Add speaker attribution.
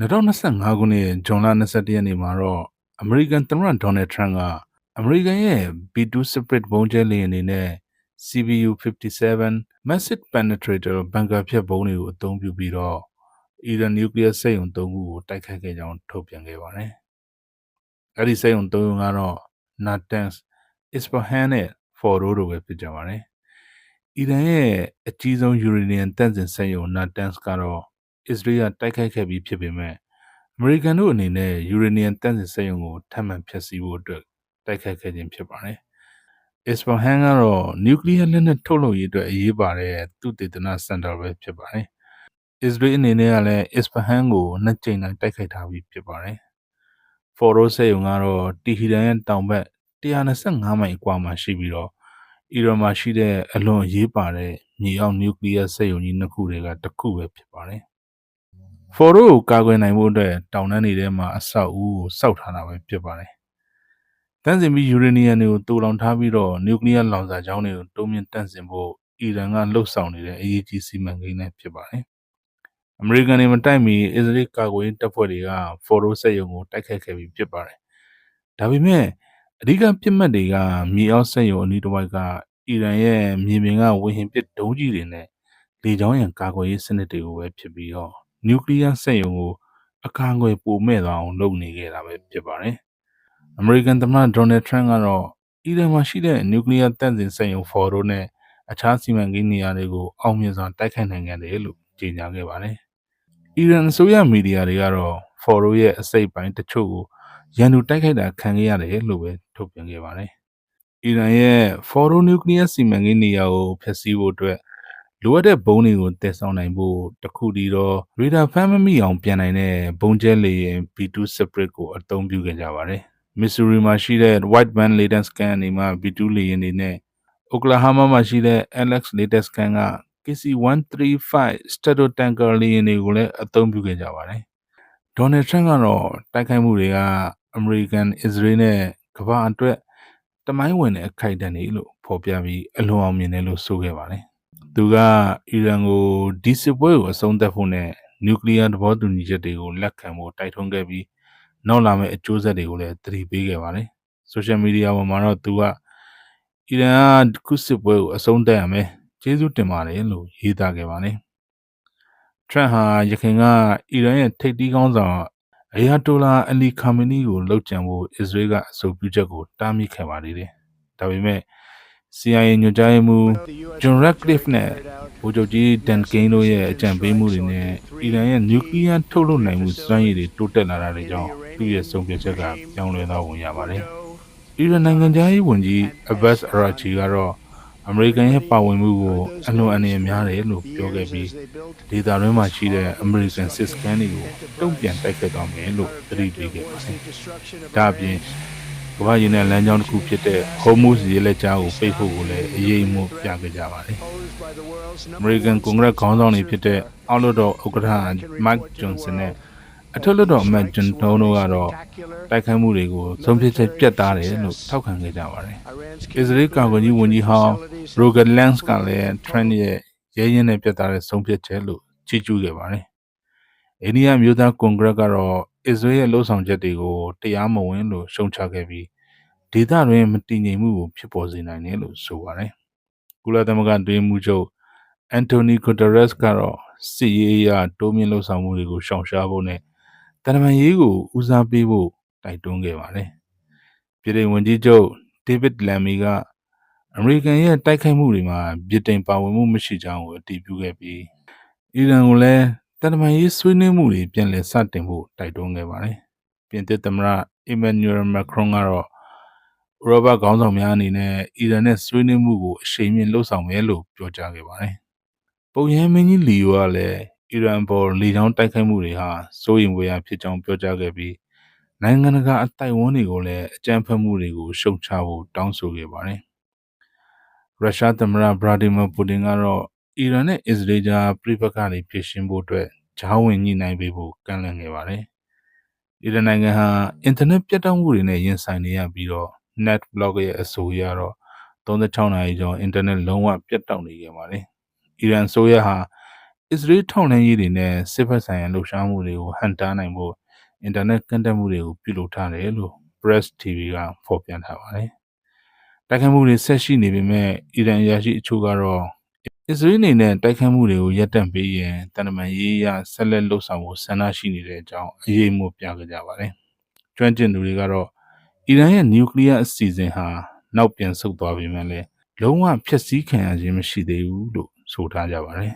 Speaker 1: 2025ခုနှစ်ဇွန်လ21ရက်နေ့မှာတော့အမေရိကန်သမ္မတဒေါ်နယ်ထရန့်ကအမေရိကန်ရဲ့ B2 Spirit ဘုံကျဲလေယာဉ်တွေနဲ့ CBU-57 Massive Penetrator ဘန်ကာဖြတ်ဘုံတွေကိုအသုံးပြုပြီးတော့အီရန်နျူကလ িয়ার စက်ရုံသုံးခုကိုတိုက်ခိုက်ခဲ့ကြောင်းထုတ်ပြန်ခဲ့ပါတယ်။အဲဒီစက်ရုံသုံးခုကတော့ Natanz, Isfahan နဲ့ Fordo တို့ပဲဖြစ်ကြပါတယ်။အီရန်ရဲ့အကြီးဆုံးယူရေနီယံတန့်စင်စက်ရုံ Natanz ကတော့ အစ္စရေးကတိုက်ခိုက်ခဲ့ပြီးဖြစ်ပေမဲ့အမေရိကန်တို့အနေနဲ့ယူရေနီယံတန့်စင်စက်ရုံကိုထပ်မံဖျက်ဆီးဖို့အတွက်တိုက်ခိုက်ခဲ့ခြင်းဖြစ်ပါတယ်။ Isfahan ကတော့နျူကလ িয়ারလက်နက်ထုတ်လုပ်ရေးအတွက်အရေးပါတဲ့သူတေသနစင်တာပဲဖြစ်ပါတယ်။ Israel အနေနဲ့ကလည်း Isfahan ကိုနှစ်ကြိမ်တိုင်တိုက်ခိုက်ထားပြီးဖြစ်ပါတယ်။ Fordo စက်ရုံကတော့တီဟီရန်ရဲ့တောင်ဘက်125မိုင်အကွာမှာရှိပြီးတော့အီရန်မှာရှိတဲ့အလွန်အရေးပါတဲ့မြေအောက်နျူကလ িয়ারစက်ရုံကြီးနှစ်ခုတွေကတစ်ခုပဲဖြစ်ပါတယ်။ Fordo ကိုကာကွယ်နိုင်ဖို့အတွက်တောင်တန်းတွေထဲမှာအဆောက်အဦကိုစောက်ထားတာပဲဖြစ်ပါတယ်။တန့်စင်ပြီးယူရေနီယံတွေကိုတူလောင်ထားပြီးတော့နျူကလ িয়ার လောင်စာကြောင်းတွေကိုတိုးမြင့်တန့်စင်ဖို့အီရန်ကလှုပ်ဆောင်နေတဲ့အရေးကြီးစီမံကိန်းနဲ့ဖြစ်ပါတယ်။အမေရိကန်တွေမတိုက်မီအစ္စရေးကာကွယ်ရေးတပ်ဖွဲ့တွေက Fordo စက်ရုံကိုတိုက်ခိုက်ခဲ့ပြီးဖြစ်ပါတယ်။ဒါပေမဲ့အဓိကပြစ်မှတ်တွေကမြေအောက်စက်ရုံအနီးတစ်ဝိုက်ကအီရန်ရဲ့မြေပြင်ကဝေဟင်ပစ်ဒုံးကြီးတွေနဲ့လေကြောင်းရန်ကာကွယ်ရေးစနစ်တွေကိုပဲဖြစ်ပြီးတော့ နျူကလ িয়ার စက်ရုံကိုအကာအကွယ်ပိုမဲ့သွားအောင်လုပ်နေခဲ့တာပဲဖြစ်ပါတယ်။အမေရိကန်သမ္မတဒေါ်နယ်ထရန့်ကတော့အီရန်မှာရှိတဲ့နျူကလ িয়ার တန့်စင်စက်ရုံ Fordo နဲ့အခြားစီမံကိန်းနေရာတွေကိုအောင်မြင်စွာတိုက်ခိုက်နိုင်ခဲ့တယ်လို့ကြေညာခဲ့ပါတယ်။အီရန်အစိုးရမီဒီယာတွေကတော့ Fordo ရဲ့အစိတ်ပိုင်းတချို့ကိုရန်သူတိုက်ခိုက်တာခံခဲ့ရတယ်လို့ပဲထုတ်ပြန်ခဲ့ပါတယ်။အီရန်ရဲ့ Fordo နျူကလ িয়ার စီမံကိန်းနေရာကိုဖျက်ဆီးဖို့အတွက် လိုအပ်တဲ့ဘုံတွေကိုတည်ဆောက်နိုင်ဖို့တခုတည်းတော့ရေဒါဖမ်းမမိအောင်ပြန်နိုင်တဲ့ဘုံကျဲလေယာဉ် B2 Spirit ကိုအသုံးပြုခဲ့ကြပါတယ်။ Missouri မှာရှိတဲ့ White Band Laden Scan နေမှာ B2 လေယာဉ်တွေနဲ့ Oklahoma မှာရှိတဲ့ Alex Laden Scan က KC-135 Stratotanker လေယာဉ်တွေကိုလည်းအသုံးပြုခဲ့ကြပါတယ်။ဒေါ်နယ်ထရန့်ကတော့တိုက်ခိုက်မှုတွေကအမေရိကန်၊အစ္စရေးနဲ့ကမ္ဘာအတွက်တမိုင်းဝင်တဲ့အခိုက်အတန့်တွေလို့ဖော်ပြပြီးအလွန်အောင်မြင်တယ်လို့ဆိုခဲ့ပါတယ်။ သူကအီရန်ကိုဒီစစ်ပွဲကိုအဆုံးသတ်ဖို့နဲ့နျူကလ িয়ার သဘောတူညီချက်တွေကိုလက်ခံဖို့တိုက်တွန်းခဲ့ပြီးနောက်လာမယ့်အကျိုးဆက်တွေကိုလည်းသတိပေးခဲ့ပါတယ်။ဆိုရှယ်မီဒီယာပေါ်မှာတော့သူကအီရန်ကခုစစ်ပွဲကိုအဆုံးသတ်ရမယ်ကျေးဇူးတင်ပါတယ်လို့ရေးသားခဲ့ပါတယ်။ထရန့်ဟာရခိုင်ကအီရန်ရဲ့ထိပ်တီးကောင်းဆောင်အယာတိုလာအလီခါမနီကိုလှုပ်ကြံဖို့အစ္စရေးကအဆိုပြုချက်ကိုတားမြစ်ခဲ့ပါသေးတယ်။ဒါပေမဲ့ CIA ညွှန်ကြားရေးမှူး John Ratcliffe နဲ့ဗိုလ်ချုပ်ကြီးဒန်ကိန်းတို့ရဲ့အကြံပေးမှုတွေနဲ့အီရန်ရဲ့နျူကလ িয়ার ထုတ်လုပ်နိုင်မှုစွမ်းရည်တွေတိုးတက်လာတာတွေကြောင့်သူ့ရဲ့ဆုံးဖြတ်ချက်ကပြောင်းလဲသွားပုံရပါတယ်။အီရန်နိုင်ငံသားရေးဝန်ကြီး Abbas Araghchi ကတော့အမေရိကန်ရဲ့ပါဝင်မှုကိုအလွန်အနေအများတယ်လို့ပြောခဲ့ပြီးဒေသတွင်းမှာရှိတဲ့အမေရိကန်စစ်စခန်းတွေကိုတုံ့ပြန်တိုက်ခိုက်သွားမယ်လို့သတိပေးခဲ့ပါတယ်။ဒါ့အပြင် ကမ္ဘာရင်နဲ့လမ်းကြောင်းတစ်ခုဖြစ်တဲ့ Hormuz ရေလက်ကြားကိုပိတ်ဖို့ကိုလည်းအရေးမှုပြခဲ့ကြပါတယ်။ American ကွန်ဂရက်ခေါင်းဆောင်တွေဖြစ်တဲ့အောက်လွှတ်တော်ဥက္ကဋ္ဌ Mike Johnson နဲ့အထက်လွှတ်တော်အမတ်ဂျွန်တိုးတို့ကတော့တိုက်ခိုက်မှုတွေကိုဆုံးဖြတ်ချက်ပြတ်သားတယ်လို့ထောက်ခံခဲ့ကြပါတယ်။အစ္စရေးကာကွယ်ရေးဝန်ကြီးဟောင်း Roger Lance ကလည်း Trent ရဲ့ရဲရင်နဲ့ပြတ်သားတဲ့ဆုံးဖြတ်ချက်လို့ချီးကျူးခဲ့ပါတယ်။အိန္ဒိယမျိုးသားကွန်ဂရက်ကတော့ အစ္စရေးရဲ့လှုပ်ဆောင်ချက်တွေကိုတရားမဝင်လို့ရှုံချခဲ့ပြီးဒေသတွင်းမတည်ငြိမ်မှုကိုဖြစ်ပေါ်စေနိုင်တယ်လို့ဆိုပါတယ်။ကုလသမဂ္ဂတွင်မှုချုပ်အန်တိုနီဂူတရက်စ်ကတော့စစ်ရေးအရတိုးမြင့်လှုပ်ဆောင်မှုတွေကိုရှောင်ရှားဖို့နဲ့တန်တမာရေးကိုဦးစားပေးဖို့တိုက်တွန်းခဲ့ပါတယ်။ပြည်ထောင်ဝန်ကြီးချုပ်ဒေးဗစ်လမ်မီကအမေရိကန်ရဲ့တိုက်ခိုက်မှုတွေမှာဗြိတိန်ပါဝင်မှုမရှိကြောင်းကိုအတည်ပြုခဲ့ပြီးအီရန်ကိုလည်း တန်တမာရေးဆွေးနွေးမှုတွေပြန်လည်စတင်ဖို့တိုက်တွန်းခဲ့ပါတယ်။ပြင်သစ်သမ္မတအီမန်နျူရယ်မက်ခရွန်ကတော့ဥရောပခေါင်းဆောင်များအနေနဲ့အီရန်နဲ့ဆွေးနွေးမှုကိုအရှိန်မြင့်လှုပ်ဆောင်မယ်လို့ပြောကြားခဲ့ပါတယ်။ပုံရမ်းမင်းကြီးလီယိုကလည်းအီရန်ပေါ်လေကြောင်းတိုက်ခိုက်မှုတွေဟာစိုးရိမ်ဝေရဖြစ်ကြောင်းပြောကြားခဲ့ပြီးနိုင်ငံတကာအတိုက်ဝန်းတွေကိုလည်းအကြမ်းဖက်မှုတွေကိုရှုံချဖို့တောင်းဆိုခဲ့ပါတယ်။ရုရှားသမ္မတဗလာဒီမီပူတင်ကတော့ အီရန်နဲ့အစ္စရေးကြားပြည်ပခါတွေဖြစ်ရှင်းဖို့အတွက်ဂျားဝင်ညှိနှိုင်းပေးဖို့ကန့်လန့်ခဲ့ပါတယ်။အီရန်နိုင်ငံဟာအင်တာနက်ပြတ်တောက်မှုတွေနဲ့ရင်ဆိုင်နေရပြီးတော့ net blog ရဲ့အဆိုအရတော့36နာရီကျော်အင်တာနက်လုံးဝပြတ်တောက်နေခဲ့ပါတယ်။အီရန်ဆိုရဟာအစ္စရေးထောက်လှမ်းရေးတွေနဲ့စစ်ဖက်ဆိုင်ရာလှုပ်ရှားမှုတွေကိုဟန်တားနိုင်ဖို့အင်တာနက်ကန့်တက်မှုတွေကိုပြုလုပ်ထားတယ်လို့ Press TV ကဖော်ပြထားပါတယ်။တိုက်ခိုက်မှုတွေဆက်ရှိနေပေမဲ့အီရန်အရာရှိအချို့ကတော့ အစ္စရေးအနေနဲ့တိုက်ခိုက်မှုတွေကိုရပ်တန့်ပေးရင်တန်တမန်ရေးအရဆက်လက်လှုပ်ဆောင်ဖို့ဆန္ဒရှိနေတဲ့အကြောင်းအရေးမှုပြခဲ့ကြပါတယ်။ကျွမ်းကျင်သူတွေကတော့အီရန်ရဲ့နျူကလ িয়ার အစီအစဉ်ဟာနောက်ပြန်ဆုတ်သွားပြီမဲ့လည်းလုံးဝဖျက်ဆီးခံရခြင်းမရှိသေးဘူးလို့ဆိုထားကြပါတယ်